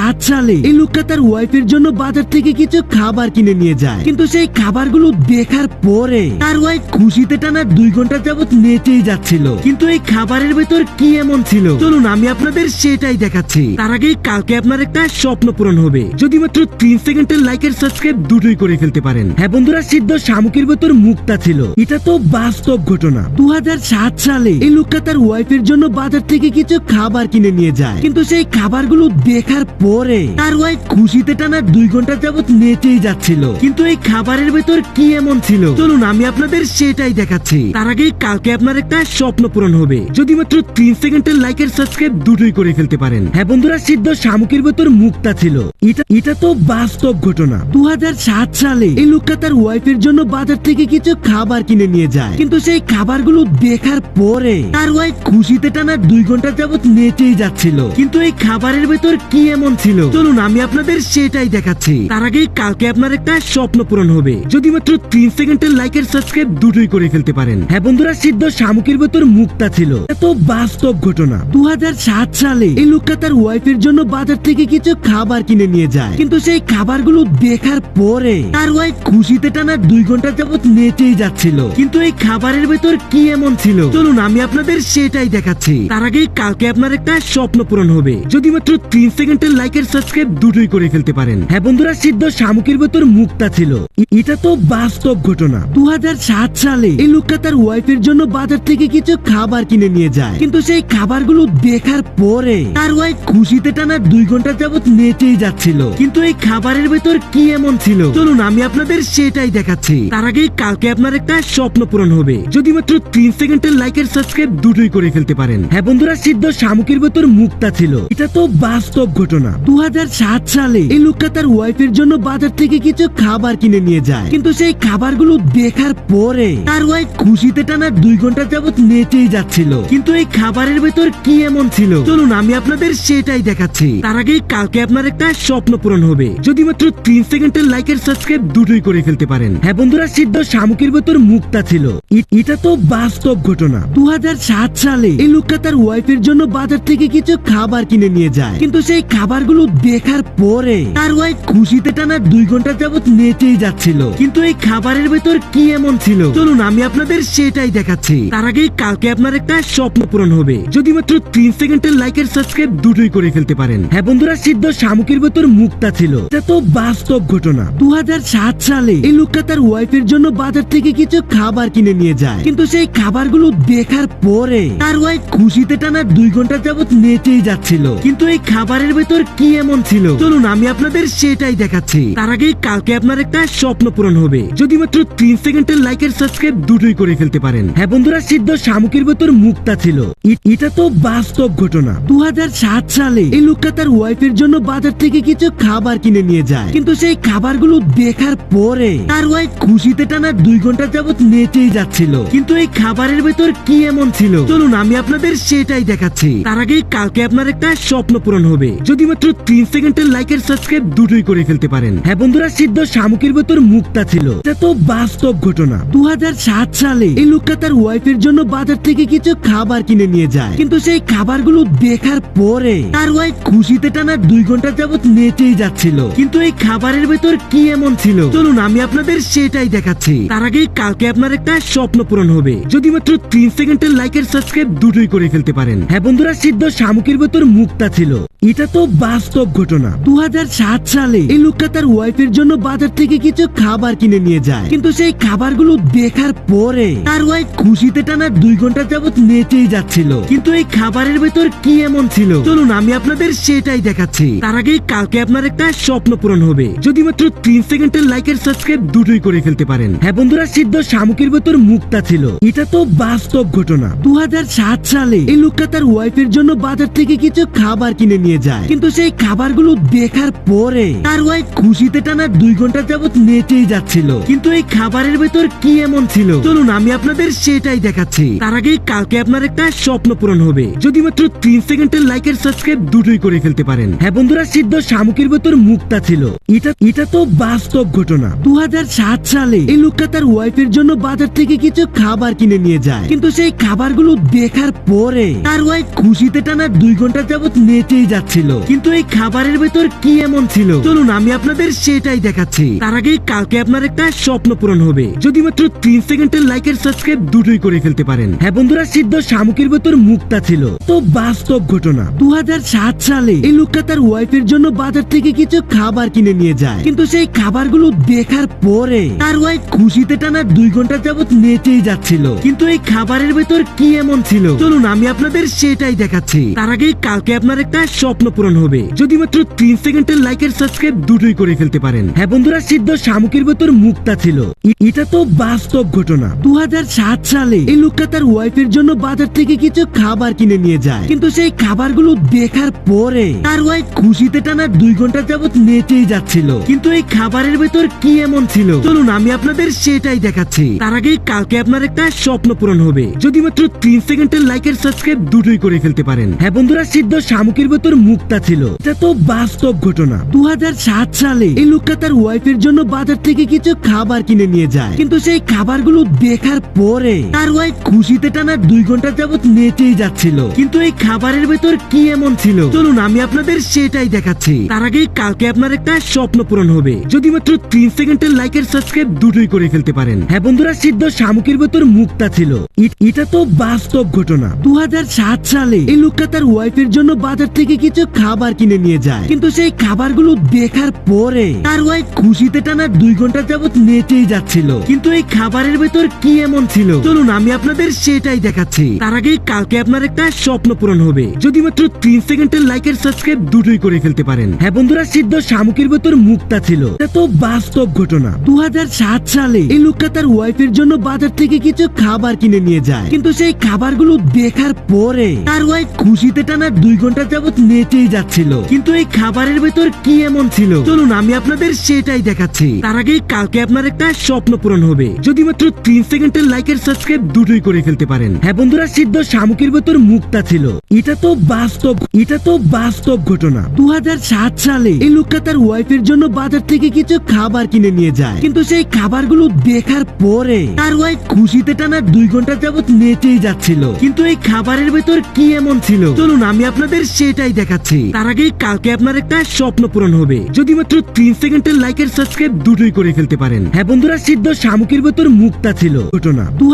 সালে এই লোকটা তার ওয়াইফের জন্য বাজার থেকে কিছু খাবার কিনে নিয়ে যায়। কিন্তু সেই খাবারগুলো দেখার পরে তার ওয়াইফ খুশিতে টানা দুই ঘণ্টা যাবত নেচেই যাচ্ছিল। কিন্তু এই খাবারের ভেতর কি এমন ছিল? চলুন, আমি আপনাদের সেটাই দেখাচ্ছি। তার আগে কালকে আপনার একটা স্বপ্ন পূরণ হবে। যদি মাত্র তিন সেকেন্ডের লাইকের সাবস্ক্রাইব দুটোই করে ফেলতে পারেন। হ্যাঁ বন্ধুরা, সিদ্ধ শামুকের ভেতর মুক্তা ছিল। এটা তো বাস্তব ঘটনা। দু হাজার সাত সালে এই লোকটা তার ওয়াইফের জন্য বাজার থেকে কিছু খাবার কিনে নিয়ে যায়। কিন্তু সেই খাবারগুলো দেখার পরে তার ওয়াইফ খুশিতে টানা দুই ঘণ্টা যাবত নেচেই যাচ্ছিল। কিন্তু এই খাবারের ভেতর কি এমন ছিল? চলুন, আমি আপনাদের সেটাই দেখাচ্ছি। তার আগে কালকে আপনার একটা স্বপ্ন পূরণ হবে। যদি মাত্র তিন সেকেন্ডের লাইকের সাবস্ক্রাইব দুটোই করে ফেলতে পারেন। হ্যাঁ বন্ধুরা, সিদ্ধ শামুকের ভেতর মুক্তা ছিল। এটা এটা তো বাস্তব ঘটনা। দু হাজার সাত সালে এই লোকটা তার ওয়াইফের জন্য বাজার থেকে কিছু খাবার কিনে নিয়ে যায়। কিন্তু সেই খাবারগুলো দেখার পরে তার ওয়াইফ খুশিতে টানা দুই ঘণ্টা যাবত নেচেই যাচ্ছিল। কিন্তু এই খাবারের ভেতর কি এমন ছিল। চলুন, আমি আপনাদের সেটাই দেখাচ্ছি। তার আগে কালকে আপনার একটা স্বপ্ন পূরণ হবে। যদি মাত্র তিন সেকেন্ডের লাইকের সাবস্ক্রাইব দুটোই করে ফেলতে পারেন। হ্যাঁ বন্ধুরা, সিদ্ধ শামুকের ভেতর মুক্তা ছিল। এত বাস্তব ঘটনা। দু সালে এই লোকটা তার ওয়াইফের জন্য বাজার থেকে কিছু খাবার কিনে নিয়ে যায়। কিন্তু সেই খাবারগুলো দেখার পরে তার ওয়াইফ খুশিতে টানা দুই ঘণ্টা যাবত নেচেই যাচ্ছিল। কিন্তু এই খাবারের ভেতর কি এমন ছিল? চলুন, আমি আপনাদের সেটাই দেখাচ্ছি। তার আগে কালকে আপনার একটা স্বপ্ন পূরণ হবে। যদি মাত্র তিন সেকেন্ডের লাইকের সাবস্ক্রাইব দুটোই করে ফেলতে পারেন। হ্যাঁ বন্ধুরা, সিদ্ধ শামুকের ভেতর মুক্তা ছিল। এটা তো বাস্তব ঘটনা। দু হাজার সাত সালে এই লোকটা তার ওয়াইফের জন্য বাজার থেকে কিছু খাবার কিনে নিয়ে যায়। কিন্তু সেই খাবারগুলো দেখার পরে তার ওয়াইফ খুশিতে টানা দুই ঘণ্টা যাবত নেচেই যাচ্ছিল। কিন্তু এই খাবারের ভেতর কি এমন ছিল? চলুন আমি আপনাদের সেটাই দেখাচ্ছি। তার আগে কালকে আপনার একটা স্বপ্ন পূরণ হবে। যদি মাত্র তিন সেকেন্ডের লাইকের সাবস্ক্রাইব দুটোই করে ফেলতে পারেন। হ্যাঁ বন্ধুরা, সিদ্ধ শামুকের ভেতর মুক্তা ছিল। এটা তো বাস্তব ঘটনা। দু হাজার সাত সালে এই লোকটা তার ওয়াইফের জন্য বাজার থেকে কিছু খাবার কিনে নিয়ে যায়। কিন্তু সেই খাবারগুলো দেখার পরে তার ওয়াইফ খুশিতে টানা দুই ঘণ্টা নেচেই যাচ্ছিল। কিন্তু এই খাবারের ভেতর কি এমন ছিল? চলুন, আমি আপনাদের সেটাই দেখাচ্ছি। তার আগে কালকে আপনার একটা স্বপ্ন পূরণ হবে। যদি মাত্র তিন সেকেন্ডের লাইকের সাবস্ক্রাইব দুটোই করে ফেলতে পারেন। হ্যাঁ বন্ধুরা, সিদ্ধ শামুকের ভেতর মুক্তা ছিল। এটা তো বাস্তব ঘটনা। দু হাজার সাত সালে এই লোকটা তার ওয়াইফের জন্য বাজার থেকে কিছু খাবার কিনে নিয়ে যায়। কিন্তু সেই খাবারগুলো দেখার পরে তার ওয়াইফ খুশিতে টানা দুই ঘণ্টা যাবত নেচেই যাচ্ছিল। কিন্তু এই খাবারের ভেতর কি এমন ছিল? চলুন, আমি আপনাদের সেটাই দেখাচ্ছি। তার আগে কালকে আপনার একটা স্বপ্ন পূরণ হবে। যদি মাত্র তিন সেকেন্ডের লাইকের সাবস্ক্রাইব দুটোই করে ফেলতে পারেন। হ্যাঁ বন্ধুরা, সিদ্ধ শামুকের ভেতর মুক্তা ছিল। এটা তো বাস্তব ঘটনা। দু হাজার সাত সালে এই লোকটা তার ওয়াইফের জন্য বাজার থেকে কিছু খাবার কিনে নিয়ে যায়। কিন্তু সেই খাবারগুলো দেখার পরে তার ওয়াইফ খুশিতে টানা দুই ঘণ্টা যাবত নেচেই যাচ্ছিল। কিন্তু এই খাবারের ভেতর কি এমন ছিল? চলুন, আমি আপনাদের সেটাই দেখাচ্ছি। তার আগে কালকে আপনার একটা স্বপ্ন পূরণ হবে। যদি মাত্র তিন সেকেন্ডের লাইকের সাবস্ক্রাইব দুটোই করে ফেলতে পারেন। হ্যাঁ বন্ধুরা, সিদ্ধ শামুকের ভেতর মুক্তা ছিল। এটা তো বাস্তব ঘটনা। দুই হাজার সাত সালে এই লোকটা তার ওয়াইফের জন্য বাজার থেকে কিছু খাবার কিনে নিয়ে যায়। কিন্তু সেই খাবারগুলো দেখার পরে তার ওয়াইফ খুশিতে টানা দুই ঘণ্টা যাবত নেচেই যাচ্ছিল। কিন্তু এই খাবারের ভেতর কি এমন ছিল? চলুন, আমি আপনাদের সেটাই দেখাচ্ছি। তার আগে কালকে আপনার একটা স্বপ্ন পূরণ হবে। যদি মাত্র তিন সেকেন্ডের লাইকের সাবস্ক্রাইব দুটোই করে ফেলতে পারেন। হ্যাঁ বন্ধুরা, সিদ্ধ শামুকের ভেতর মুক্তা ছিল। এটা তো বাস্তব ঘটনা। দু সালে এই লোকটা তার ওয়াইফের জন্য বাজার থেকে কিছু খাবার কিনে নিয়ে যায়। কিন্তু সেই খাবারগুলো দেখার পরে তার ওয়াইফ খুশিতে টানা দুই ঘণ্টা যাবত নেচেই যাচ্ছিল। কিন্তু এই খাবারের ভেতর কি এমন ছিল? চলুন, আমি আপনাদের সেটাই দেখাচ্ছি। তার আগে কালকে আপনার একটা স্বপ্ন পূরণ হবে। যদি মাত্র তিন সেকেন্ডের লাইকের সাবস্ক্রাইব দুটোই করে ফেলতে পারেন। হ্যাঁ বন্ধুরা, সিদ্ধ শামুকের ভেতর মুক্তা ছিল। এটা তো বাস্তব ঘটনা। দু হাজার সাত সালে এই লোকটা তার ওয়াইফের জন্য বাজার থেকে কিছু খাবার কিনে নিয়ে যায়। কিন্তু সেই খাবারগুলো দেখার পরে তার ওয়াইফ খুশিতে টানা দুই ঘণ্টা যাবত নেচেই যাচ্ছিল। কিন্তু এই খাবারের ভেতর কি এমন ছিল? চলুন, আমি আপনাদের সেটাই দেখাচ্ছি। তার আগে কালকে আপনার একটা স্বপ্ন পূরণ হবে। যদি মাত্র তিন সেকেন্ডের লাইকের সাবস্ক্রাইব দুটোই করে ফেলতে পারেন। হ্যাঁ বন্ধুরা, সিদ্ধ শামুকের ভেতর মুক্তা ছিল। এটা তো বাস্তব ঘটনা। দু হাজার সাত সালে এই লোকটা তার ওয়াইফের জন্য বাজার থেকে কিছু খাবার কিনে নিয়ে যায়। কিন্তু সেই খাবারগুলো দেখার পরে তার ওয়াইফ খুশিতে টানা দুই ঘণ্টা যাবত নেচেই যাচ্ছিল। কিন্তু এই খাবারের ভেতর কি এমন ছিল? চলুন, আমি আপনাদের সেটাই দেখাচ্ছি। তার আগে কালকে আপনার একটা স্বপ্ন পূরণ হবে। যদি মাত্র তিন সেকেন্ডের লাইকের সাবস্ক্রাইব দুটোই করে ফেলতে পারেন। হ্যাঁ বন্ধুরা, সিদ্ধ শামুকের ভেতর মুক্তা ছিল। এটা এটা তো বাস্তব ঘটনা। দু হাজার সাত সালে এই লোকটা তার ওয়াইফের জন্য বাজার থেকে কিছু খাবার কিনে নিয়ে যায়। কিন্তু সেই খাবারগুলো দেখার পরে তার ওয়াইফ খুশিতে টানা দুই ঘণ্টা যাবত নেচেই যাচ্ছিল। কিন্তু কিন্তু এই খাবারের ভেতর কি এমন ছিল? চলুন, আমি আপনাদের সেটাই দেখাচ্ছি। তার আগে কালকে আপনার একটা স্বপ্ন পূরণ হবে। যদি মাত্র তিন সেকেন্ডের লাইকের সাবস্ক্রাইব দুটোই করে ফেলতে পারেন। হ্যাঁ বন্ধুরা, সিদ্ধ শামুকের ভেতর মুক্তা ছিল। তো বাস্তব ঘটনা দু সালে এই লোকটা তার ওয়াইফের জন্য বাজার থেকে কিছু খাবার কিনে নিয়ে যায়। কিন্তু সেই খাবারগুলো দেখার পরে তার ওয়াইফ খুশিতে টানা দুই ঘণ্টা যাবত নেচেই যাচ্ছিল। কিন্তু এই খাবারের ভেতর কি এমন ছিল? চলুন, আমি আপনাদের সেটাই দেখাচ্ছি। তার আগে কালকে আপনার একটা স্বপ্ন পূরণ হবে যদি মাত্র তিন সেকেন্ডের লাইকের সাবস্ক্রাইব দুটোই করে ফেলতে পারেন। হ্যাঁ বন্ধুরা, সিদ্ধ শামুকের ভেতর মুক্তা ছিল। এটা তো বাস্তব ঘটনা। দু হাজার সাত সালে এই লোকটা তার ওয়াইফের জন্য বাজার থেকে কিছু খাবার কিনে নিয়ে যায়। কিন্তু সেই খাবারগুলো দেখার পরে তার ওয়াইফ খুশিতে টানা দুই ঘণ্টা যাবত নেচেই যাচ্ছিল। কিন্তু এই খাবারের ভেতর কি এমন ছিল? চলুন আমি আপনাদের সেটাই দেখাচ্ছি। তার আগে কালকে আপনার একটা স্বপ্ন পূরণ হবে। যদি মাত্র তিন সেকেন্ডের লাইকের সাবস্ক্রাইব দুটোই করে ফেলতে পারেন। হ্যাঁ বন্ধুরা, সিদ্ধ শামুকের ভেতর মুক্তা ছিল। এটা তো বাস্তব ঘটনা। দু হাজার সাত সালে এই লোকটা তার ওয়াইফের জন্য বাজার থেকে কিছু খাবার কিনে নিয়ে যায়। কিন্তু সেই খাবারগুলো দেখার পরে তার ওয়াইফ খুশিতে টানা দুই ঘণ্টা যাবত নেচেই যাচ্ছিল। কিন্তু এই খাবারের ভেতর কি এমন ছিল? চলুন, আমি আপনাদের সেটাই দেখাচ্ছি। তার আগে কালকে আপনার একটা স্বপ্ন পূরণ হবে। যদি মাত্র তিন সেকেন্ডের লাইকের সাবস্ক্রাইব দুটোই করে ফেলতে পারেন। হ্যাঁ বন্ধুরা, সিদ্ধ শামুকের ভেতর মুক্তা ছিল। এটা তো বাস্তব ঘটনা। দু হাজার সাত সালে এই লোকটা তার ওয়াইফের জন্য বাজার থেকে কিছু খাবার কিনে নিয়ে যায়। কিন্তু সেই খাবারগুলো দেখার পরে তার ওয়াইফ খুশিতে টানা দুই ঘণ্টা যাবত নেচেই যাচ্ছিল। কিন্তু এই খাবারের ভেতর কি এমন ছিল? চলুন, আমি আপনাদের সেটাই দেখাচ্ছি। তার আগে কালকে আপনার একটা স্বপ্ন পূরণ হবে। যদি মাত্র তিন সেকেন্ডের লাইকের সাবস্ক্রাইব দুটোই করে ফেলতে পারেন। হ্যাঁ বন্ধুরা, সিদ্ধ শামুকের ভেতর মুক্তা ছিল। এটা তো বাস্তব ঘটনা। দু হাজার সাত সালে এই লোকটা তার ওয়াইফের জন্য বাজার থেকে কিছু খাবার কিনে নিয়ে যায়। কিন্তু সেই খাবারগুলো দেখার পরে তার ওয়াইফ খুশিতে টানা দুই ঘণ্টা যাবত নেচেই যাচ্ছিল কিন্তু এই খাবারের ভেতর কি এমন ছিল? চলুন, আমি আপনাদের সেটাই দেখাচ্ছি। তার আগে কালকে আপনার একটা স্বপ্ন পূরণ হবে। যদি মাত্র তিন সেকেন্ডের লাইকের সাবস্ক্রাইব দুটোই করে ফেলতে পারেন। হ্যাঁ বন্ধুরা, সিদ্ধ শামুকের ভেতর মুক্তা ছিল। এটা তো বাস্তব, এটা তো বাস্তব ঘটনা। দু সালে এই লোকটা তার ওয়াইফের জন্য বাজার থেকে কিছু খাবার কিনে নিয়ে যায়। কিন্তু সেই খাবারগুলো দেখার পরে তার ওয়াইফ খুশিতে টানা দুই ঘণ্টা যাবত নেচেই যাচ্ছিল। কিন্তু এই খাবারের ভেতর কি এমন ছিল? চলুন, আমি আপনাদের সেটাই দেখাচ্ছি। তার আগে কালকে আপনার একটা স্বপ্ন পূরণ হবে। যদি মাত্র তিন সেকেন্ডের লাইকের সাবস্ক্রাইব দুটোই করে ফেলতে পারেন। হ্যাঁ বন্ধুরা, সিদ্ধ শামুকের ভেতর মুক্তা ছিল। ঘটনা দু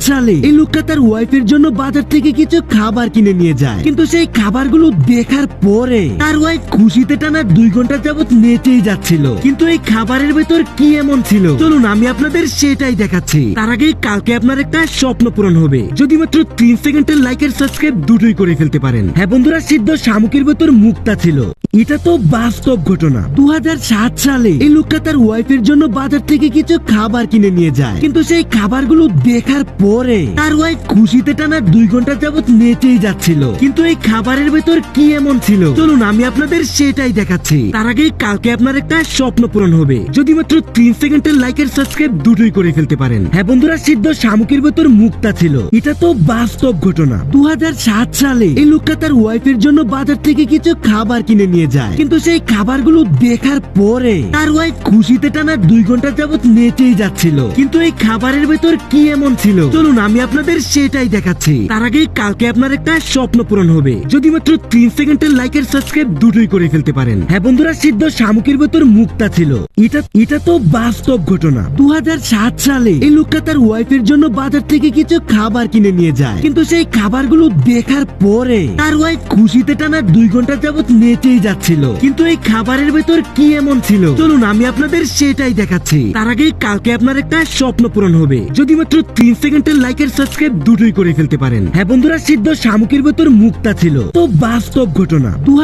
সালে এই লোকটা তার ওয়াইফের জন্য বাজার থেকে কিছু খাবার কিনে নিয়ে যায়। কিন্তু সেই খাবারগুলো দেখার পরে তার ওয়াইফ খুশিতে টানা দুই ঘণ্টা যাবত নেচেই যাচ্ছিল। কিন্তু এই খাবারের ভেতর কি এমন ছিল? চলুন, আমি আপনাদের সেটাই দেখাচ্ছি। তার আগে কালকে আপনার একটা স্বপ্ন পূরণ হবে। যদি মাত্র তিন সেকেন্ডের লাইকের সাবস্ক্রাইব দুটোই করে ফেলতে পারেন। হ্যাঁ বন্ধুরা, সিদ্ধ শামুকের ভেতর মুক্তা ছিল। এটা তো বাস্তব ঘটনা। দু হাজার সাত সালে এই লোকটা তার ওয়াইফের জন্য বাজার থেকে কিছু খাবার কিনে নিয়ে যায়। কিন্তু সেই খাবারগুলো দেখার পরে তার ওয়াইফ খুশিতে টানা দুই ঘণ্টা যাবত নেচেই যাচ্ছিল। কিন্তু এই খাবারের ভেতর কি এমন ছিল? চলুন, আমি আপনাদের সেটাই দেখাচ্ছি। তার আগে কালকে আপনার একটা স্বপ্ন পূরণ হবে। যদি মাত্র তিন সেকেন্ডের লাইকের সাবস্ক্রাইব দুটোই করে ফেলতে পারেন। হ্যাঁ বন্ধুরা, সিদ্ধ শামুকের ভেতর মুক্তা ছিল। এটা তো বাস্তব ঘটনা। দু হাজার সাত সালে এই লোকটা তার ওয়াইফের জন্য বাজার থেকে কিছু খাবার কিনে নিয়ে যায়, কিন্তু সেই খাবারগুলো দেখার পরে তার ওয়াইফ খুশিতে টানা দুই ঘণ্টা যাবত নেচেই যাচ্ছিল। কিন্তু এই খাবারের ভেতর কি এমন ছিল? চলুন, আমি আপনাদের সেটাই দেখাচ্ছি। তার আগে কালকে আপনার একটা স্বপ্ন পূরণ হবে। যদি মাত্র তিন সেকেন্ডের লাইকের সাবস্ক্রাইব দুটোই করে ফেলতে পারেন। হ্যাঁ বন্ধুরা, সিদ্ধ শামুকের ভেতর মুক্তা ছিল। এটা এটা তো বাস্তব ঘটনা। দু হাজার সাত সালে এই লোকটা তার ওয়াইফের জন্য বাজার থেকে কিছু খাবার কিনে নিয়ে যায়। কিন্তু সেই খাবারগুলো দেখার পরে তার ওয়াইফ খুশিতে টানা দুই ঘণ্টা যাচ্ছিল। কিন্তু এই খাবারের ভেতর কি এমন ছিল? চলুন, আমি আপনাদের সেটাই দেখাচ্ছি। তার আগে কালকে আপনার একটা স্বপ্ন পূরণ হবে। যদি মাত্র তিন লাইকের সাবস্ক্রাইব দুটোই করে ফেলতে পারেন। হ্যাঁ বন্ধুরা, সিদ্ধ শামুকের ভেতর মুক্তা ছিল। তো বাস্তব ঘটনা দু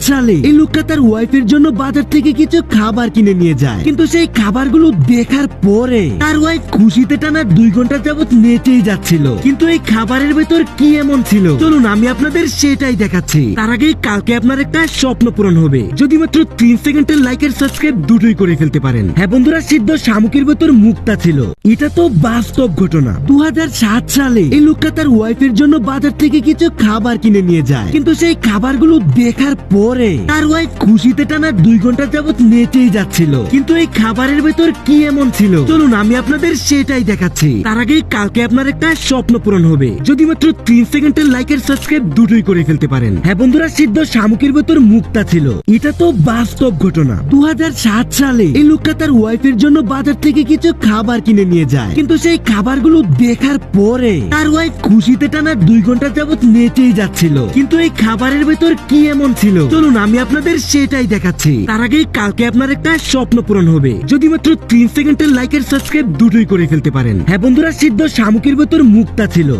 সালে এই লোকটা তার ওয়াইফের জন্য বাজার থেকে কিছু খাবার কিনে নিয়ে যায়। কিন্তু সেই খাবারগুলো দেখার পরে তার ওয়াইফ খুশিতে টানা দুই ঘণ্টা যাবত নেচেই যাচ্ছিল। কিন্তু এই খাবারের ভেতর কি এমন ছিল? চলুন, আমি আপনাদের সেটাই দেখাচ্ছি। তার আগে কালকে আপনার একটা স্বপ্ন পূরণ হবে। যদি মাত্র তিন সেকেন্ডের লাইকের সাবস্ক্রাইব দুটোই করে ফেলতে পারেন। হ্যাঁ বন্ধুরা, সিদ্ধ শামুকের ভেতর মুক্তা ছিল। এটা তো বাস্তব ঘটনা। দু হাজার সাত সালে এই লোকটা তার ওয়াইফের জন্য বাজার থেকে কিছু খাবার কিনে নিয়ে যায়। কিন্তু সেই খাবারগুলো দেখার পরে তার ওয়াইফ খুশিতে টানা দুই ঘণ্টা যাবত নেচেই যাচ্ছিল। কিন্তু এই খাবারের ভেতর কি এমন ছিল? চলুন আমি আপনাদের সেটাই দেখাচ্ছি। তার আগে কালকে আপনার একটা স্বপ্ন পূরণ হবে। যদি মাত্র তিন সেকেন্ডের লাইকের সাবস্ক্রাইব দুটোই করে ফেলতে পারেন। হ্যাঁ বন্ধুরা, সিদ্ধ শামুকের ভেতর মুক্তা ছিল। এটা তো বাস্তব ঘটনা। দু হাজার সাত সালে এই লোকটা তার ওয়াইফের জন্য বাজার থেকে কিছু খাবার কিনে নিয়ে যায়। কিন্তু সেই খাবারগুলো দেখার পরে তার ওয়াইফ খুশিতে টানা দুই ঘণ্টা যাবত নেচেই যাচ্ছিল। কিন্তু এই খাবারের ভেতর কি এমন ছিল? চলুন, আমি আপনাদের সেটাই দেখাচ্ছি। তার আগে কালকে আপনার একটা স্বপ্ন পূরণ হবে। যদি মাত্র তিন সেকেন্ডের লাইকের সাবস্ক্রাইব দুটোই করে ফেলতে পারেন। হ্যাঁ বন্ধুরা, সিদ্ধ শামুকের ভেতর মুক্তা ছিল।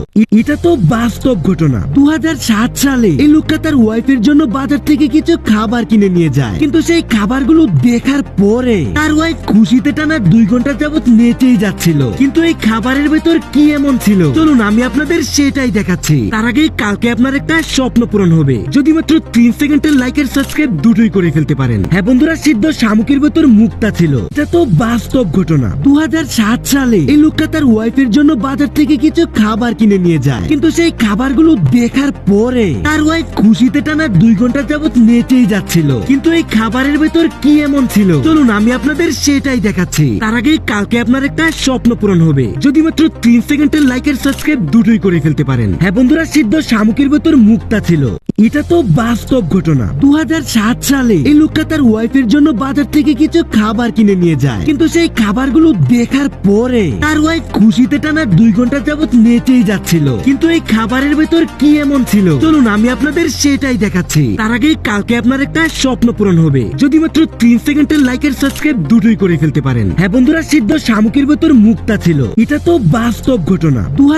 এটা তো বাস্তব ঘটনা। দু হাজার সাত সালে এই লোকটা তার ওয়াইফের জন্য বাজার থেকে কিছু খাবার কিনে নিয়ে যায়। কিন্তু সেই খাবারগুলো দেখার পরে তার ওয়াইফ খুশিতে টানা দুই ঘণ্টা যাবত নেচেই যাচ্ছিল। কিন্তু এই খাবারের ভেতর কি এমন ছিল? চলুন, আমি আপনাদের সেটাই দেখাচ্ছি। তার আগে কালকে আপনার একটা স্বপ্ন পূরণ হবে। যদি মাত্র তিন সেকেন্ডের লাইকের সাবস্ক্রাইব দুটোই করে ফেলতে পারেন। হ্যাঁ বন্ধুরা, সিদ্ধ শামুকের ভেতর মুক্তা ছিল। এটা তো বাস্তব ঘটনা। দু হাজার সাত সালে এই লোকটা তার ওয়াইফের জন্য বাজার থেকে কিছু খাবার কিনে নিয়ে যায়। কিন্তু সেই খাবারগুলো দেখার পরে তার ওয়াইফ খুশিতে টানা দুই ঘণ্টা যাবত নেচেই যাচ্ছিল। কিন্তু এই খাবারের ভেতর কি এমন ছিল? চলুন, আমি আপনাদের সেটাই দেখাচ্ছি। তার আগে কালকে আপনার একটা স্বপ্ন পূরণ হবে। যদি মাত্র তিন সেকেন্ডের লাইকের সাবস্ক্রাইব দুটোই করে ফেলতে পারেন। হ্যাঁ বন্ধুরা, সিদ্ধ শামুকের ভেতর মুক্তা ছিল। এটা তো বাস্তব ঘটনা। দু হাজার সাত সালে এই লোকটা তার ওয়াইফের জন্য বাজার থেকে কিছু খাবার কিনে নিয়ে যায়। কিন্তু সেই খাবারগুলো দেখার পরে তার ওয়াইফ খুশিতে টানা দুই ঘণ্টা যাবত নেচেই যাচ্ছিল। কিন্তু এই খাবারের ভেতর কি এমন ছিল? চলুন, আমি আপনাদের সেটাই দেখাচ্ছি। তার আগে কালকে আপনার একটা স্বপ্ন পূরণ হবে। যদি মাত্র তিন সেকেন্ডের লাইকের সাবস্ক্রাইব দুটোই করে ফেলতে পারেন। হ্যাঁ বন্ধুরা, সিদ্ধ শামুকের ভেতর মুক্তা ছিল। এটা তো বাস্তব ঘটনা। দু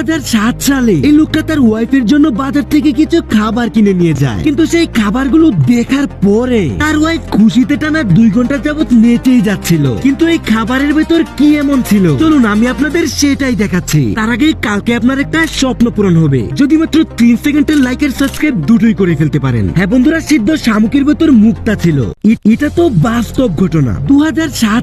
সালে এই লোকটা তার ওয়াইফের জন্য বাজার থেকে কিছু খাবার কিনে নিয়ে যায়। কিন্তু সেই খাবারগুলো দেখার পরে তার ওয়াইফ খুশিতে টানা দুই ঘণ্টা যাবত নেচেই যাচ্ছিল। কিন্তু এই খাবারের ভেতর কি এমন ছিল? চলুন, আমি আপনাদের সেটাই দেখাচ্ছি। তার আগে কালকে আপনার একটা স্বপ্ন পূরণ হবে। যদি মাত্র তিন সেকেন্ডের লাইকের সাবস্ক্রাইব দুটোই করে ফেলতে পারেন। হ্যাঁ বন্ধুরা, সিদ্ধ শামুকের ভেতর মুক্তা ছিল। এটা তো বাস্তব ঘটনা। দু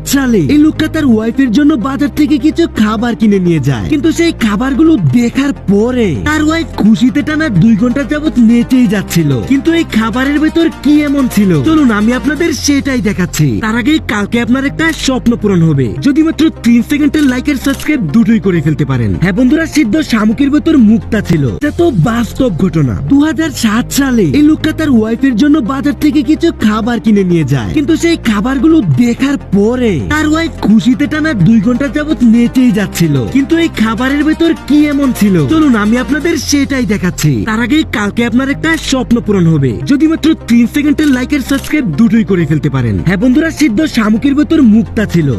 সালে এই লোকটা তার ওয়াইফের জন্য বাজার থেকে কিছু খাবার কিনে নিয়ে যায়। কিন্তু সেই খাবারগুলো দেখার পরে তার ওয়াইফ খুশিতে টানা দুই ঘণ্টা যাবত নেচেই যাচ্ছিল। কিন্তু এই খাবারের ভেতর কি এমন ছিল? চলুন, আমি আপনাদের সেটাই দেখাচ্ছি। তার আগে কালকে আপনার একটা স্বপ্ন পূরণ হবে। যদি মাত্র তিন সেকেন্ডের লাইক লাইকের সাবস্ক্রাইব দুটোই করে ফেলতে পারেন। হ্যাঁ বন্ধুরা, সিদ্ধ শামুকের ভেতর মুক্তা ছিল। এটা তো বাস্তব ঘটনা। দু হাজার সাত সালে এই লোকটা তার ওয়াইফের জন্য বাজার থেকে কিছু খাবার কিনে নিয়ে যায়। কিন্তু সেই খাবারগুলো দেখার পরে তার ওয়াইফ খুশিতে টানা দুই ঘণ্টা যাবত নেচেই যাচ্ছিল। কিন্তু এই খাবারের ভেতর কি এমন ছিল? চলুন, আমি আপনাদের সেটাই দেখাচ্ছি। তার আগে কালকে আপনার একটা স্বপ্ন পূরণ হবে। যদি মাত্র তিন সেকেন্ডের লাইকের সাবস্ক্রাইব দুটোই করে ফেলতে পারেন। হ্যাঁ বন্ধুরা, সিদ্ধ শামুকের ভেতর মুক্তা ছিল।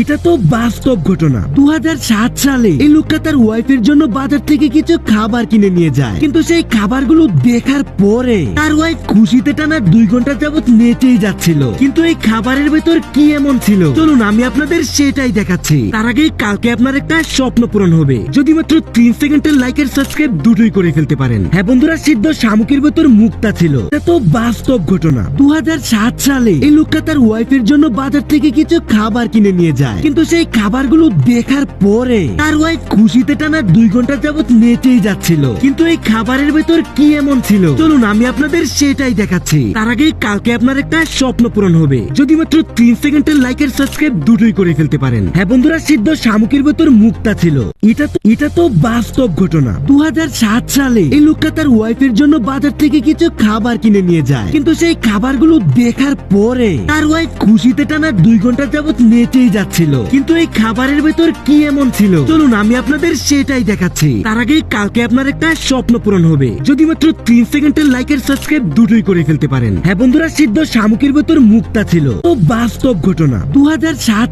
এটা তো বাস্তব ঘটনা। দু হাজার সাত সালে এই লোকটা তার ওয়াইফের জন্য বাজার থেকে কিছু খাবার কিনে নিয়ে যায়। কিন্তু সেই খাবারগুলো দেখার পরে তার ওয়াইফ খুশিতে টানা দুই ঘণ্টা যাবত নেচেই যাচ্ছিল। কিন্তু এই খাবারের ভেতর কি এমন ছিল? চলুন, আমি আপনাদের সেটাই দেখাচ্ছি। তার আগে কালকে আপনার একটা স্বপ্ন পূরণ হবে। যদি মাত্র তিন সেকেন্ডের লাইকের সাবস্ক্রাইব দুটোই করে ফেলতে পারেন। হ্যাঁ বন্ধুরা, সিদ্ধ শামুকের ভেতর মুক্তা ছিল। এটা তো বাস্তব ঘটনা। দু হাজার সাত সালে এই লোকটা তার ওয়াইফের জন্য বাজার থেকে কিছু খাবার কিনে নিয়ে যায়। কিন্তু সেই খাবারগুলো দেখার পরে তার ওয়াইফ খুশিতে টানা দুই ঘণ্টা যাবত নেচেই যাচ্ছিল। কিন্তু এই খাবারের ভেতর কি এমন ছিল? চলুন, আমি আপনাদের সেটাই দেখাচ্ছি। তার আগে কালকে আপনার একটা স্বপ্ন পূরণ হবে। যদি মাত্র তিন সেকেন্ডের লাইকের সাবস্ক্রাইব দুটোই করে ফেলতে পারেন। হ্যাঁ বন্ধুরা, সিদ্ধ শামুকের ভেতর মুক্তা ছিল। এটা তো এটা তো বাস্তব ঘটনা। দু হাজার সাত সালে এই লোকটা তার ওয়াইফের জন্য বাজার থেকে কিছু খাবার কিনে নিয়ে যায়। কিন্তু সেই খাবারগুলো দেখার পরে তার ওয়াইফ খুশিতে টানা দুই ঘণ্টা যাবত নেচেই যাচ্ছিল। কিন্তু এই খাবারের ভেতর কি এমন ছিল? চলুন, আমি আপনাদের সেটাই দেখাচ্ছি। তার আগে কালকে আপনার একটা স্বপ্ন পূরণ হবে। যদি মাত্র তিন সেকেন্ডের লাইকের সাবস্ক্রাইব দুটোই করে ফেলতে পারেন। হ্যাঁ বন্ধুরা, সিদ্ধ শামুকের ভেতর মুক্তা ছিল। তো বাস্তব ঘটনা। দু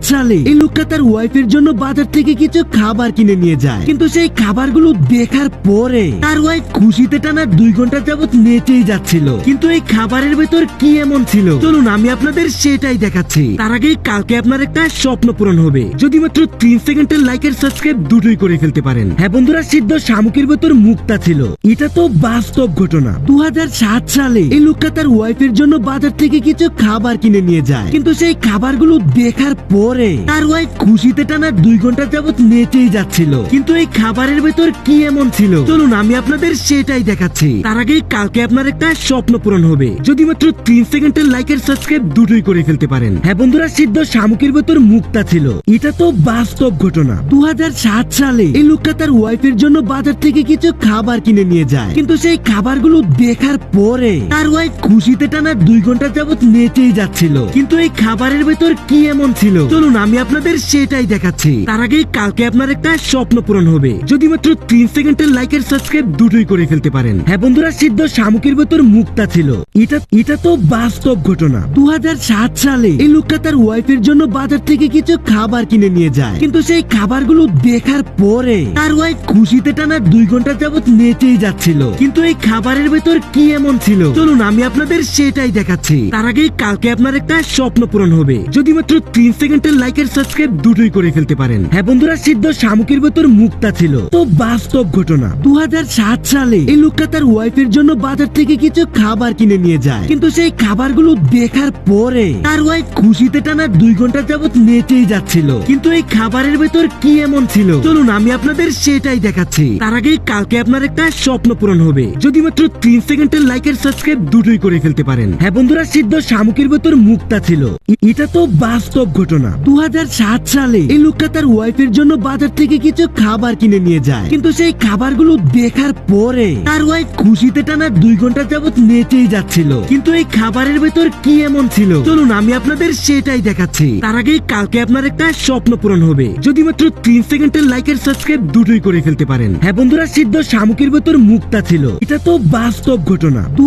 সালে এই লোকটা তার ওয়াইফের জন্য বাজার থেকে কিছু খাবার কিনে নিয়ে যায়। কিন্তু সেই খাবারগুলো দেখার পরে তার ওয়াইফ খুশিতে টানা দুই ঘণ্টা যাবত নেচেই যাচ্ছিল। কিন্তু এই খাবারের ভেতর কি এমন ছিল? চলুন, আমি আপনাদের সেটাই দেখাচ্ছি। তার আগে কালকে আপনার একটা স্বপ্ন পূরণ হবে। যদি মাত্র তিন সেকেন্ডের লাইকের সাবস্ক্রাইব দুটোই করে ফেলতে পারেন। হ্যাঁ বন্ধুরা, সিদ্ধ শামুকের ভেতর মুক্তা ছিল। এটা তো বাস্তব ঘটনা। দু সালে এই লোকটা তার ওয়াইফের জন্য বাজার থেকে কিছু খাবার কিনে নিয়ে যায়। কিন্তু সেই খাবারগুলো দেখার পরে তার ওয়াইফ খুশিতে টানা দুই ঘণ্টা যাবত নেচেই যাচ্ছিল। কিন্তু এই খাবারের ভেতর কি এমন ছিল? চলুন, আমি আপনাদের সেটাই দেখাচ্ছি। তার আগে কালকে আপনার একটা স্বপ্ন পূরণ হবে। যদি মাত্র তিন সেকেন্ডের লাইকের সাবস্ক্রাইব দুটোই করে ফেলতে পারেন। হ্যাঁ বন্ধুরা, সিদ্ধ শামুকের ভেতর মুক্তা ছিল। এটা তো বাস্তব ঘটনা। দু হাজার সাত সালে এই লোকটা তার ওয়াইফের জন্য বাজার থেকে কিছু খাবার কিনে নিয়ে যায়। কিন্তু সেই খাবারগুলো দেখার পরে তার ওয়াইফ খুশিতে টানা দুই ঘণ্টা যাবত নেচেই যাচ্ছিল। কিন্তু এই খাবারের ভেতর কি এমন ছিল? চলুন, আমি আপনাদের সেটাই দেখাচ্ছি। তার আগে কালকে আপনার একটা স্বপ্ন পূরণ হবে। যদি মাত্র তিন সেকেন্ডের লাইকের সাবস্ক্রাইব দুটোই করে ফেলতে পারেন। হ্যাঁ বন্ধুরা, সিদ্ধ শামুকের ভেতর মুক্তা ছিল। এটা এটা তো বাস্তব ঘটনা। দু হাজার সাত সালে এই লোকটা তার ওয়াইফের জন্য বাজার থেকে কিছু খাবার কিনে নিয়ে যায়। কিন্তু সেই খাবারগুলো দেখার পরে তার ওয়াইফ খুশিতে টানা দুই ঘণ্টা যাবত নেচেই যাচ্ছিল। কিন্তু এই খাবারের ভেতর কি এমন ছিল? চলুন, আমি আপনাদের সেটাই দেখাচ্ছি। তার আগে কালকে আপনার একটা স্বপ্ন পূরণ হবে। যদি মাত্র তিন সেকেন্ডের লাইকের সাবস্ক্রাইব দুটোই করে ফেলতে পারেন। হ্যাঁ বন্ধুরা, সিদ্ধ শামুকের ভেতর মুক্তা ছিল। তো বাস্তব ঘটনা দু সালে এই লোকটা তার ওয়াইফের জন্য বাজার থেকে কিছু খাবার কিনে নিয়ে যায়। কিন্তু সেই খাবারগুলো দেখার পরে তার ওয়াইফ খুশিতে টানা দুই ঘণ্টা যাবত নেচেই যাচ্ছিল। কিন্তু এই খাবারের ভেতর কি এমন ছিল? চলুন, আমি আপনাদের সেটাই দেখাচ্ছি। তার আগে কালকে আপনার একটা স্বপ্ন পূরণ হবে। যদি মাত্র তিন সেকেন্ডের লাইকের সাবস্ক্রাইব দুটোই করে ফেলতে পারেন। হ্যাঁ বন্ধুরা, সিদ্ধ শামুকের ভেতর মুক্তা ছিল। এটা তো বাস্তব ঘটনা। দু সালে এই লোকটা তার ওয়াইফের জন্য বাজার থেকে কিছু খাবার কিনে নিয়ে যায়। কিন্তু সেই খাবারগুলো দেখার পরে তার ওয়াইফ খুশিতে টানা দুই ঘণ্টা যাবত নেচেই যাচ্ছিল। কিন্তু এই খাবারের ভেতর কি এমন ছিল? চলুন, আমি আপনাদের সেটাই দেখাচ্ছি। তার আগে কালকে আপনার একটা স্বপ্ন পূরণ হবে। যদি মাত্র তিন সেকেন্ডের লাইকের সাবস্ক্রাইব দুটোই করে ফেলতে পারেন। হ্যাঁ বন্ধুরা, সিদ্ধ শামুকের ভেতর মুক্তা ছিল। এটা তো বাস্তব ঘটনা। দু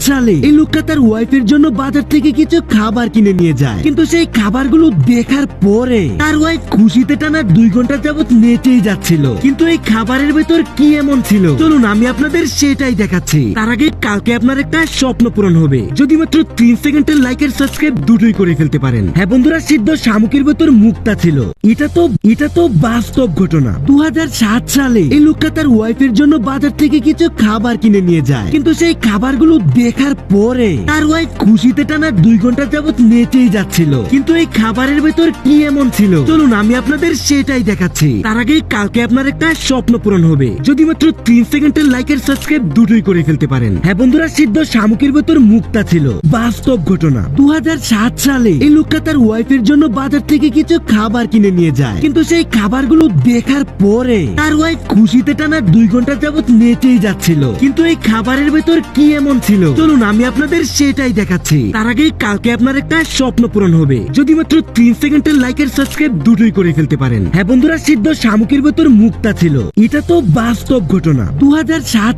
সালে। এই লোকটা তার ওয়াইফের জন্য বাজার থেকে কিছু খাবার কিনে নিয়ে যায়। কিন্তু সেই খাবারগুলো দেখার পরে তার ওয়াইফ খুশিতে টানা দুই ঘণ্টা নেচেই যাচ্ছিল। কিন্তু এই খাবারের ভেতর কি এমন ছিল? চলুন, আমি আপনাদের সেটাই দেখাচ্ছি। তার আগে কালকে আপনার একটা স্বপ্ন পূরণ হবে। যদি মাত্র তিন সেকেন্ডের লাইকের সাবস্ক্রাইব দুটোই করে ফেলতে পারেন। হ্যাঁ বন্ধুরা, সিদ্ধ শামুকের ভেতর মুক্তা ছিল। এটা তো এটা তো বাস্তব ঘটনা। দু হাজার সাত সালে এই লোকটা তার ওয়াইফের জন্য বাজার থেকে কিছু খাবার কিনে নিয়ে যায়। কিন্তু সেই খাবারগুলো দেখার পরে তার ওয়াইফ খুশিতে টানা দুই ঘণ্টা যাবত নেচেই যাচ্ছিল। কিন্তু এই খাবারের ভেতর কি এমন ছিল? চলুন, আমি আপনাদের সেটাই দেখাচ্ছি। তার আগে কালকে আপনার একটা স্বপ্ন পূরণ হবে। যদি মাত্র তিন সেকেন্ডের লাইকের সাবস্ক্রাইব দুটোই করে ফেলতে পারেন। হ্যাঁ বন্ধুরা, সিদ্ধ শামুকের ভেতর মুক্তা ছিল। বাস্তব ঘটনা। দু হাজার সাত সালে এই লোকটা তার ওয়াইফের জন্য বাজার থেকে কিছু খাবার কিনে নিয়ে যায়। কিন্তু সেই খাবারগুলো দেখার পরে তার ওয়াইফ খুশিতে টানা দুই ঘণ্টা যাবত নেচেই যাচ্ছিল। কিন্তু এই খাবারের ভেতর কি এমন ছিল? চলুন, আমি আপনাদের সেটাই দেখাচ্ছি। তার আগে কালকে আপনার একটা স্বপ্ন পূরণ হবে। যদি মাত্র তিন সেকেন্ডের লাইকের সাবস্ক্রাইব দুটোই করে ফেলতে পারেন। হ্যাঁ বন্ধুরা, সিদ্ধ শামুকের ভেতর মুক্তা ছিল। এটা তো বাস্তব ঘটনা। দু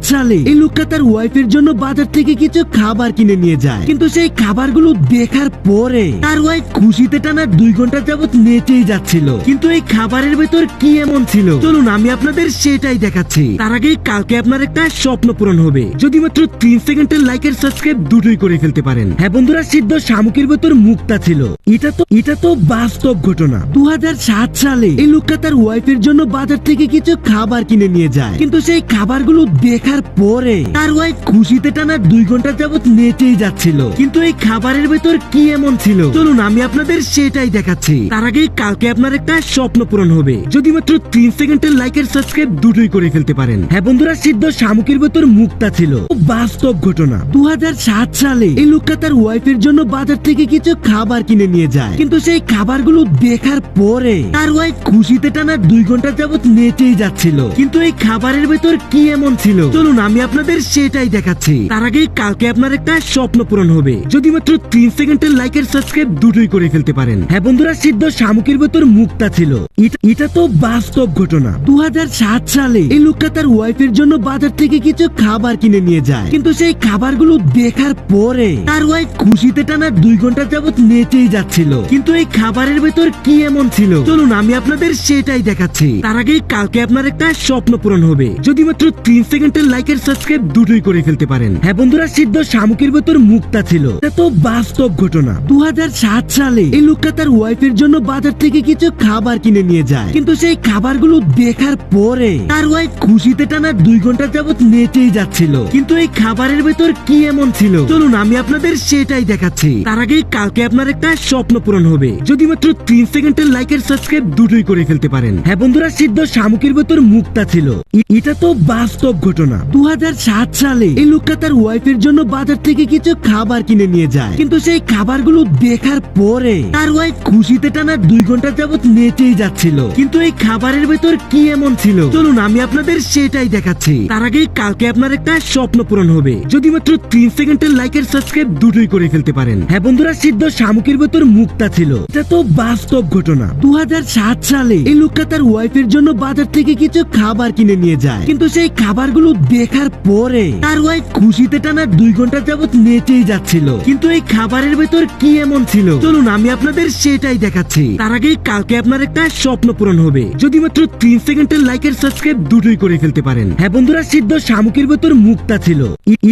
সালে এই লোকটা তার ওয়াইফের জন্য বাজার থেকে কিছু খাবার কিনে নিয়ে যায়। কিন্তু সেই খাবারগুলো দেখার পরে তার ওয়াইফ খুশিতে টানা দুই ঘণ্টা যাবত নেচেই যাচ্ছিল। কিন্তু এই খাবারের ভেতর কি এমন ছিল? চলুন, আমি আপনাদের সেটাই দেখাচ্ছি। তার আগে কালকে আপনার একটা স্বপ্ন পূরণ হবে। যদি মাত্র তিন সেকেন্ডের লাইকের সাবস্ক্রাইব দুটোই করে ফেলতে পারেন। হ্যাঁ বন্ধুরা, সিদ্ধ শামুকের ভেতর মুক্তা ছিল। এটা তো এটা তো বাস্তব ঘটনা। দু সালে এই লোকটা তার ওয়াইফের জন্য বাজার থেকে কিছু খাবার কিনে নিয়ে যায়। কিন্তু সেই খাবারগুলো দেখার পরে তার ওয়াইফ খুশিতে টানা দুই ঘণ্টা যাবত নেচেই যাচ্ছিল। কিন্তু এই খাবারের ভেতর কি এমন ছিল? চলুন আমি আপনাদের সেটাই দেখাচ্ছি। তার আগে কালকে আপনার একটা স্বপ্ন পূরণ হবে। যদি মাত্র তিন সেকেন্ডের লাইক লাইকের সাবস্ক্রাইব দুটোই করে ফেলতে পারেন। হ্যাঁ বন্ধুরা, সিদ্ধ শামুকের ভেতর মুক্তা ছিল। বাস্তব ঘটনা। দু হাজার সাত সালে এই লোকটা তার ওয়াইফের জন্য বাজার থেকে কিছু খাবার কিনে নিয়ে যায়। কিন্তু সেই খাবারগুলো দেখার পরে তার ওয়াইফ খুশিতে টানা দুই ঘণ্টা যাবত নেচেই যাচ্ছিল। কিন্তু এই খাবারের ভেতর কি এমন ছিল? চলুন, আমি আপনাদের সেটাই দেখাচ্ছি। তার আগে কালকে আপনার একটা স্বপ্ন পূরণ হবে। যদি মাত্র তিন সেকেন্ডের লাইকের সাবস্ক্রাইব দুটোই করে ফেলতে পারেন। হ্যাঁ বন্ধুরা, সিদ্ধ শামুকের ভেতর মুক্তা ছিল। এটা- তো বাস্তব ঘটনা। দু হাজার সাত সালে এই লোকটা তার ওয়াইফের জন্য বাজার থেকে কিছু খাবার কিনে নিয়ে যায়। কিন্তু সেই খাবারগুলো দেখার পরে তার ওয়াইফ খুশিতে টানা দুই ঘণ্টা যাবত নেচেই যাচ্ছিল। কিন্তু এই খাবারের ভেতর কি এমন ছিল? চলুন, আমি আপনাদের সেটাই দেখাচ্ছি। তার আগে কালকে আপনার একটা স্বপ্ন পূরণ হবে। যদি মাত্র তিন সেকেন্ডের লাইকের সাবস্ক্রাইব দুটোই করে ফেলতে পারেন। হ্যাঁ বন্ধুরা, সিদ্ধ শামুকের ভেতর মুক্তা ছিল। এটা তো বাস্তব ঘটনা। দু হাজার সাত সালে এই লোকটা তার ওয়াইফের জন্য বাজার থেকে কিছু খাবার কিনে নিয়ে যায়। কিন্তু সেই খাবারগুলো দেখার পরে তার ওয়াইফ খুশিতে টানা দুই ঘণ্টা যাবত নেচেই যাচ্ছিল। কিন্তু এই খাবারের ভেতর কি এমন ছিল? চলুন, আমি আপনাদের সেটাই দেখাচ্ছি। তার আগে কালকে আপনার একটা স্বপ্ন পূরণ হবে। যদি মাত্র তিন সেকেন্ডের লাইকের সাবস্ক্রাইব দুটোই করে ফেলতে পারেন। হ্যাঁ বন্ধুরা, সিদ্ধ শামুকের ভেতর মুক্তা ছিল। এটা তো বাস্তব ঘটনা। দু সালে এই লোকটা তার ওয়াইফের জন্য বাজার থেকে কিছু খাবার কিনে নিয়ে যায়। কিন্তু সেই খাবারগুলো দেখার পরে তার ওয়াইফ খুশিতে টানা দুই ঘণ্টা যাবত নেচেই যাচ্ছিল। কিন্তু এই খাবারের ভেতর কি এমন ছিল? চলুন, আমি আপনাদের সেটাই দেখাচ্ছি। তার আগে কালকে আপনার একটা স্বপ্ন পূরণ হবে। যদি মাত্র তিন সেকেন্ডের লাইকের সাবস্ক্রাইব দুটোই করে ফেলতে পারেন। হ্যাঁ বন্ধুরা, সিদ্ধ শামুকের ভেতর মুক্তা ছিল। এটা তো বাস্তব ঘটনা। দু সালে এই লোকটা তার ওয়াইফের জন্য বাজার থেকে কিছু খাবার কিনে নিয়ে যায়। কিন্তু সেই খাবারগুলো দেখার পরে তার ওয়াইফ খুশিতে টানা দুই ঘণ্টা যাবত নেচেই যাচ্ছিল। কিন্তু এই খাবারের ভেতর কি এমন ছিল? চলুন আমি আপনাদের সেটাই দেখাচ্ছি। তার আগে কালকে আপনার একটা স্বপ্ন পূরণ হবে। যদি মাত্র তিন সেকেন্ডের লাইক লাইকের সাবস্ক্রাইব দুটোই করে ফেলতে পারেন। হ্যাঁ বন্ধুরা, সিদ্ধ শামুকের ভেতর মুক্তা ছিল।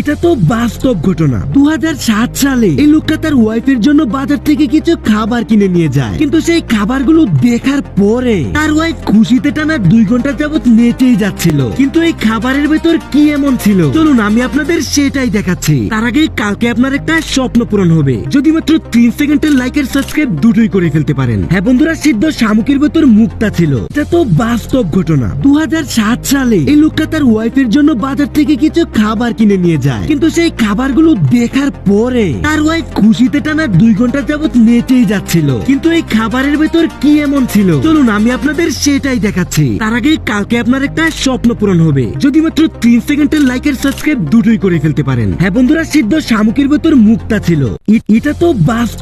এটা তো বাস্তব ঘটনা। দু হাজার সাত সালে এই লোকটা তার ওয়াইফের জন্য বাজার থেকে কিছু খাবার কিনে নিয়ে যায়। কিন্তু সেই খাবারগুলো দেখার পরে তার ওয়াইফ খুশিতে টানা দুই ঘণ্টা যাবত নেচেই যাচ্ছিল। কিন্তু এই খাবারের ভেতর কি এমন ছিল? চলুন, আমি আপনাদের সেটাই দেখাচ্ছি। তার আগে কালকে আপনার একটা স্বপ্ন পূরণ হবে। যদি মাত্র তিন সেকেন্ডের লাইকের সাবস্ক্রাইব দুটোই করে ফেলতে পারেন। হ্যাঁ বন্ধুরা, সিদ্ধ শামুকের ভেতর মুক্তা ছিল। এটা তো বাস্তব ঘটনা। দু হাজার সাত সালে এই লোকটা তার ওয়াইফের জন্য বাজার থেকে কিছু খাবার কিনে নিয়ে যায়। কিন্তু সেই খাবারগুলো দেখার পরে তার ওয়াইফ খুশিতে টানা দুই ঘণ্টা যাবত নেচেই যাচ্ছিল। কিন্তু এই খাবারের ভেতর কি এমন ছিল? চলুন, আমি আপনাদের সেটাই দেখাচ্ছি। তার আগে কালকে আপনার একটা স্বপ্ন পূরণ হবে। যদি মাত্র তিন সেকেন্ডের লাইকের সাবস্ক্রাইব দুটোই করে ফেলতে পারেন। হ্যাঁ বন্ধুরা, সিদ্ধ শামুকের ভেতর মুক্তা ছিল। এটা তো বাস্তব